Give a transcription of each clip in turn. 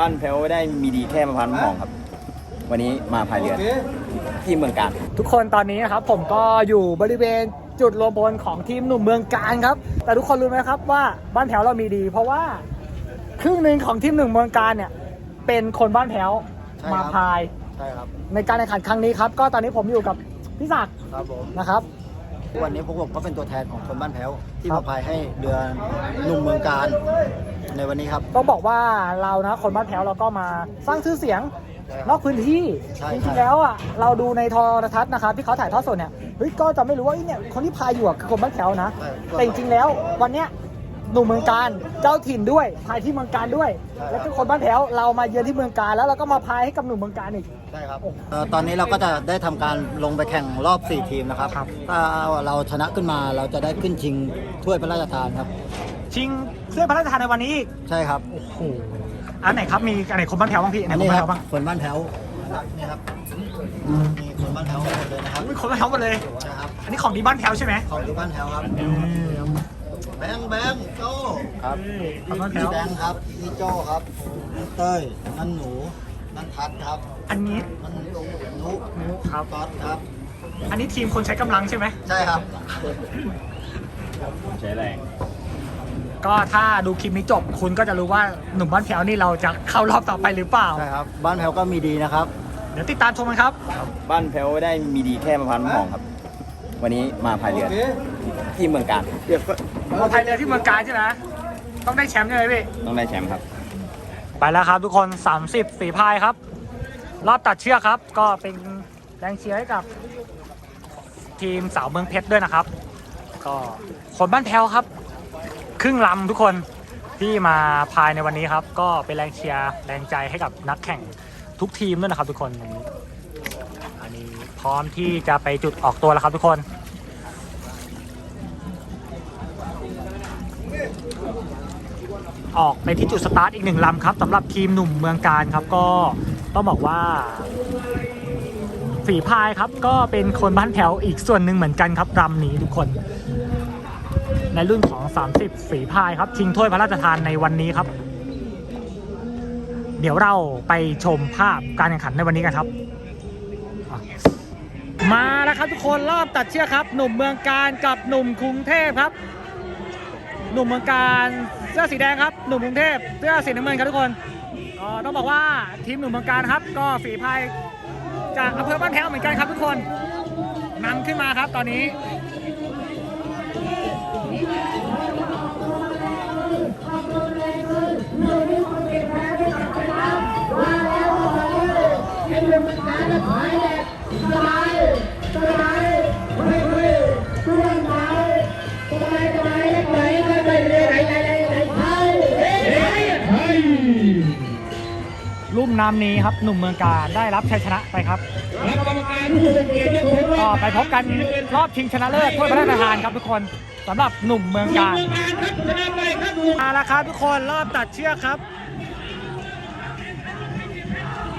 บ้านแพ้วได้มีดีแค่มาพันมะหองครับ วันนี้มาพายเรือที่เมืองการ ทุกคนตอนนี้นะครับผมก็อยู่บริเวณจุดรวมพลของทีมหนุ่มเมืองการครับ แต่ทุกคนรู้ไหมครับว่าบ้านแถวเรามีดี เพราะว่าครึ่งหนึ่งของทีมหนุ่มเมืองการเนี่ยเป็นคนบ้านแถวใช่ครับมาพายใช่ครับในการแข่งขันครั้งนี้ครับ ก็ตอนนี้ผมอยู่กับพี่ศักดิ์ครับผมนะครับ วันนี้พวกผมก็เป็นตัวแทนของคนบ้านแพ้ว ที่ครัมาบพายให้เรือหนุ่มเมืองการในวันนี้ครับ ต้องบอกว่าเรานะคนบ้านแถวเราก็มาสร้างชื่อเสียงใช่ครับนอกพื้นที่ใช่จครัริบงๆแล้วอะเราดูในโทรทัศน์นะครับที่เขาถ่ายทอดสดเนี่ยเฮ้ยก็จะไม่รู้ว่าไอ้เนี่ยคนที่พายอยู่อะคือคนบ้านแถวนะใช่แต่จริงๆแล้ววันเนี้ย หนุ่มเมืองการเจ้าถิ่นด้วยพายที่เมืองการด้วย ใช่ครับ แล้วก็คนบ้านแถวเรามาเยือนที่เมืองการแล้วเราก็มาพายให้กับหนุ่มเมืองการอีก ใช่ครับเอ่อตอนนี้เราก็จะได้ทำการลงไปแข่งรอบ 4 ทีมนะครับ ครับ ถ้าเราชนะขึ้นมาเราจะได้ขึ้นชิงถ้วยพระราชทานครับ ชิงเสื้อพระราชทานในวันนี้อีกใช่ครับโอ้โหอันไหนครับมีอันไหนคนบ้านแถวบ้างพี่อันไหอันนนี้คนคบ้านรับแถวบ้างคนบ้านแพ้วนี่ครับมีคนบ้านแพ้วหมดเลยนะครับมีคนบ้านแถวหมดเลย นะครับอันนี้ของดีบ้านแถวใช่ไหมของอยู่บ้านแพ้วครับ แบงค์แบงค์โจครับของบ้านแถพี่วแบงค์ครับพี่โจครับเต้ยนั่นหนูนั่นทัดครับ อันนี้นั่นนุครับก๊อตครับ อันนี้ทีมคนใช้กำลังใช่ไหมใช่ครับใช้แรงก็ถ้าดูคลิปนี้จบคุณก็จะรู้ว่าหนุ่มบ้านแถวนี่เราจะเข้ารอบต่อไปหรือเปล่าใช่ครับบ้านแพ้วก็มีดีนะครับ เดี๋ยวติดตามชมกันครับ บ้านแพ้วได้มีดีแค่มาพันมะหองครับ วันนี้มาพายเรือที่เมืองการ มาพายเรือที่เมืองการใช่ไหมต้องได้แชมป์ใช่ไหมพี่ต้องได้แชมป์ครับ ไปแล้วครับทุกคน 30ฝีพายครับ รอบตัดเชือกครับ ก็เป็นแรงเชียร์ให้กับ ทีมสาวเมืองเพชรด้วยนะครับ ก็คนบ้านแถวครับ ครึ่งลำทุกคนที่มาพายในวันนี้ครับ ก็เป็นแรงเชียร์แรงใจให้กับนักแข่งทุกทีมด้วยนะครับ ทุกคนวันนี้อันนี้พร้อมที่จะไปจุดออกตัวแล้วครับทุกคน ออกไปที่จุดสตาร์ทอีกหนึ่งลำครับสำหรับทีมหนุ่มเมืองการครับก็ต้องบอกว่าฝีพายครับก็เป็นคนบ้านแถวอีกส่วนหนึ่งเหมือนกันครับลำนี้ทุกคน ในรุ่นของ 30 ฝีพายครับชิงถ้วยพระราชทานในวันนี้ครับ เดี๋ยวเราไปชมภาพการแข่งขันในวันนี้กันครับ มาแล้วครับทุกคนรอบตัดเชือกครับ หนุ่มเมืองการกับหนุ่มกรุงเทพครับ หนุ่มเมืองการ เสื้อสีแดงครับหนุ่มกรุงเทพเสื้อสีน้ำเงินครับทุกคนก็ต้องบอกว่าทีมหนุ่มเมืองการครับ ก็ฝีพายจากอำเภอบ้านแถวเหมือนกันครับทุกคนนำขึ้นมาครับตอนนี้ รุ่มน้ำนี้ครับหนุ่มเมืองการได้รับชัยชนะไปครับก็ไปพบกันรอบชิงชนะเลิศถ้วยพระราชทานครับทุกคนสำหรับหนุ่มเมืองการมาแล้วครับทุกคนรอบตัดเชือกครับ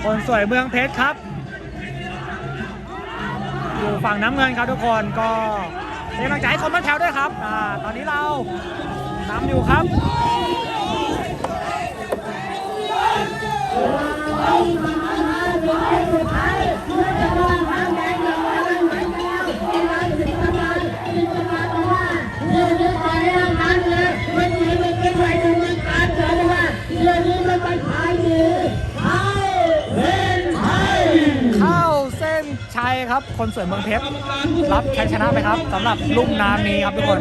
คนสวยเมืองเพชรครับ อยู่ฝั่งน้ำเงินครับทุกคนก็เป็นกำลังใจให้คนบ้านแถวด้วยครับอ่าตอนนี้เรานำอยู่ครับ ครับ คนสวยเมืองเพชรรับชัยชนะไปครับสำหรับลุ่มน้ำนี้ครับทุกคน